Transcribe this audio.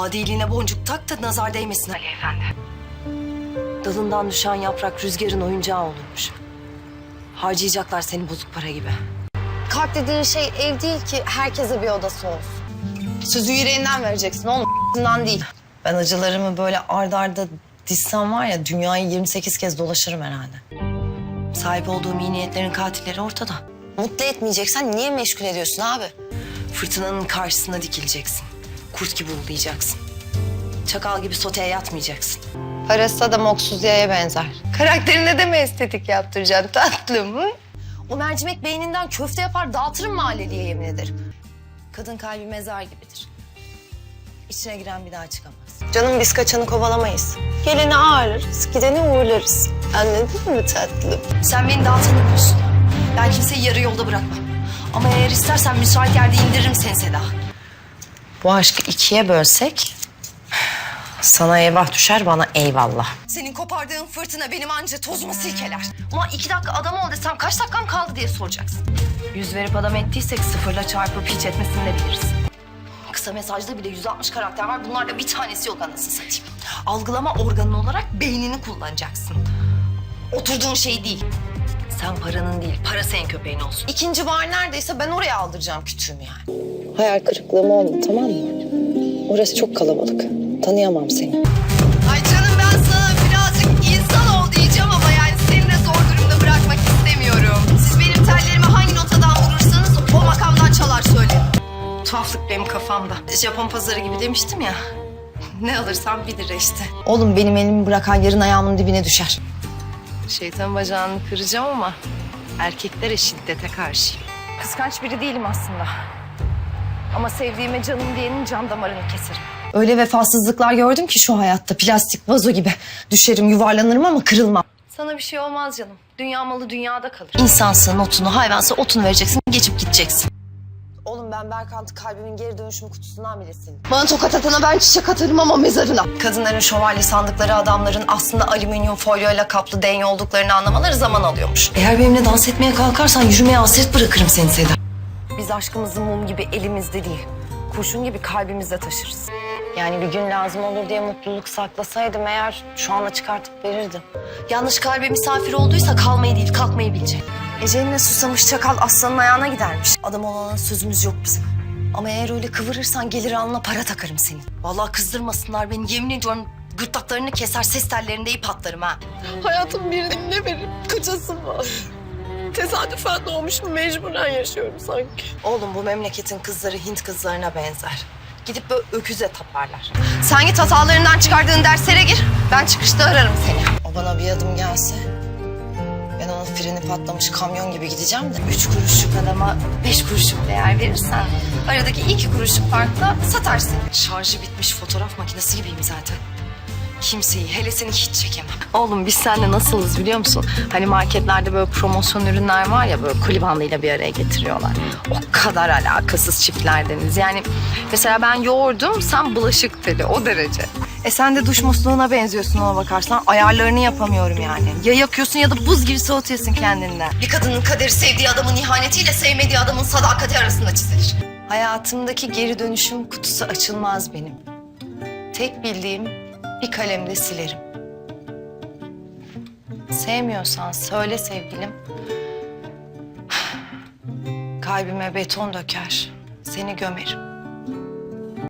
Adiliğine boncuk tak da nazar değmesin Ali Efendi. Dalından düşen yaprak rüzgarın oyuncağı olurmuş. Harcayacaklar seni bozuk para gibi. Kalp dediğin şey ev değil ki herkese bir odası olsun. Sözü yüreğinden vereceksin oğlum değil. Ben acılarımı böyle ard arda dizsem var ya dünyayı 28 kez dolaşırım herhalde. Sahip olduğum iyi niyetlerin katilleri ortada. Mutlu etmeyeceksen niye meşgul ediyorsun abi? Fırtınanın karşısına dikileceksin. Kurt gibi ulayacaksın. Çakal gibi soteye yatmayacaksın. Parası da moksuzluğa benzer. Karakterine de mi estetik yaptıracaksın tatlım? Hı? O mercimek beyninden köfte yapar dağıtırım mahalleliye yemin ederim. Kadın kalbi mezar gibidir. İçine giren bir daha çıkamaz. Canım biz kaçanı kovalamayız. Geleni ağırlarız, gideni uğurlarız. Anladın mı tatlım? Sen beni daha tanımıyorsun. Ben kimseyi yarı yolda bırakmam. Ama eğer istersen müsait yerde indiririm seni Seda. Bu aşkı ikiye bölsek... Sana eyvah düşer, bana eyvallah. Senin kopardığın fırtına benim anca tozumu silkeler. Ulan iki dakika adam ol desem kaç dakikam kaldı diye soracaksın. Yüz verip adam ettiysek sıfırla çarpıp hiç etmesini de biliriz. Kısa mesajda bile 160 karakter var. Bunlarla bir tanesi yok anasını satayım. Algılama organı olarak beynini kullanacaksın. Oturduğun şey değil. Sen paranın değil, para senin köpeğin olsun. İkinci bar neredeyse ben oraya aldıracağım kütüğümü yani. Hayal kırıklığım olma tamam mı? Orası çok kalabalık. Tanıyamam seni. Ay canım ben sana birazcık insan ol diyeceğim ama yani seni de zor durumda bırakmak istemiyorum. Siz benim tellerimi hangi notadan vurursanız o makamdan çalar söylerim. Tuhaflık benim kafamda. Japon pazarı gibi demiştim ya. Ne alırsam bir lira işte. Oğlum benim elimi bırakan yarın ayağımın dibine düşer. Şeytan bacağını kıracağım ama erkeklere şiddete karşıyım. Kıskanç biri değilim aslında. Ama sevdiğime canım diyenin can damarını keserim. Öyle vefasızlıklar gördüm ki şu hayatta plastik vazo gibi. Düşerim yuvarlanırım ama kırılmam. Sana bir şey olmaz canım. Dünya malı dünyada kalır. İnsansa notunu, hayvansa otunu vereceksin, geçip gideceksin. Ben Berkant'ı kalbimin geri dönüşüm kutusundan bile sildim. Bana tokat atana ben çiçek atarım ama mezarına. Kadınların şövalye sandıkları adamların aslında alüminyum folyoyla kaplı denye olduklarını anlamaları zaman alıyormuş. Eğer benimle dans etmeye kalkarsan yürümeye hasret bırakırım seni Seda. Biz aşkımızı mum gibi elimizde değil, kurşun gibi kalbimizde taşırız. Yani bir gün lazım olur diye mutluluk saklasaydım eğer şu anda çıkartıp verirdim. Yanlış kalbe misafir olduysa kalmayı değil kalkmayı bilecek. Eceline susamış çakal aslanın ayağına gidermiş. Adam olana sözümüz yok bizim. Ama eğer öyle kıvırırsan gelir alnına para takarım senin. Vallahi kızdırmasınlar beni yemin ediyorum gırtlaklarını keser ses tellerinde ip atlarım ha. Hayatım birinin ne benim kaçasım var. Tesadüfen doğmuşum mecburen yaşıyorum sanki. Oğlum bu memleketin kızları Hint kızlarına benzer. Gidip böyle öküze taparlar. Sen git hatalarından çıkardığın derslere gir. Ben çıkışta ararım seni. O bana bir adım gelse ben onun freni patlamış kamyon gibi gideceğim de. Üç kuruşluk adama beş kuruşluk değer verirsen aradaki iki kuruşluk farkla satarsın. Şarjı bitmiş fotoğraf makinesi gibiyim zaten. Kimseyi hele seni hiç çekemem. Oğlum biz seninle nasılız biliyor musun? Hani marketlerde böyle promosyon ürünler var ya böyle koli bandıyla bir araya getiriyorlar. O kadar alakasız çiftlerdeniz. Yani mesela ben yoğurdum sen bulaşık teli o derece. E sen de duş musluğuna benziyorsun ona bakarsan. Ayarlarını yapamıyorum yani. Ya yakıyorsun ya da buz gibi soğutuyorsun kendinden. Bir kadının kaderi sevdiği adamın ihanetiyle sevmediği adamın sadakati arasında çizilir. Hayatımdaki geri dönüşüm kutusu açılmaz benim. Tek bildiğim bir kalemde silerim. Sevmiyorsan söyle sevgilim. Kalbime beton döker, seni gömerim.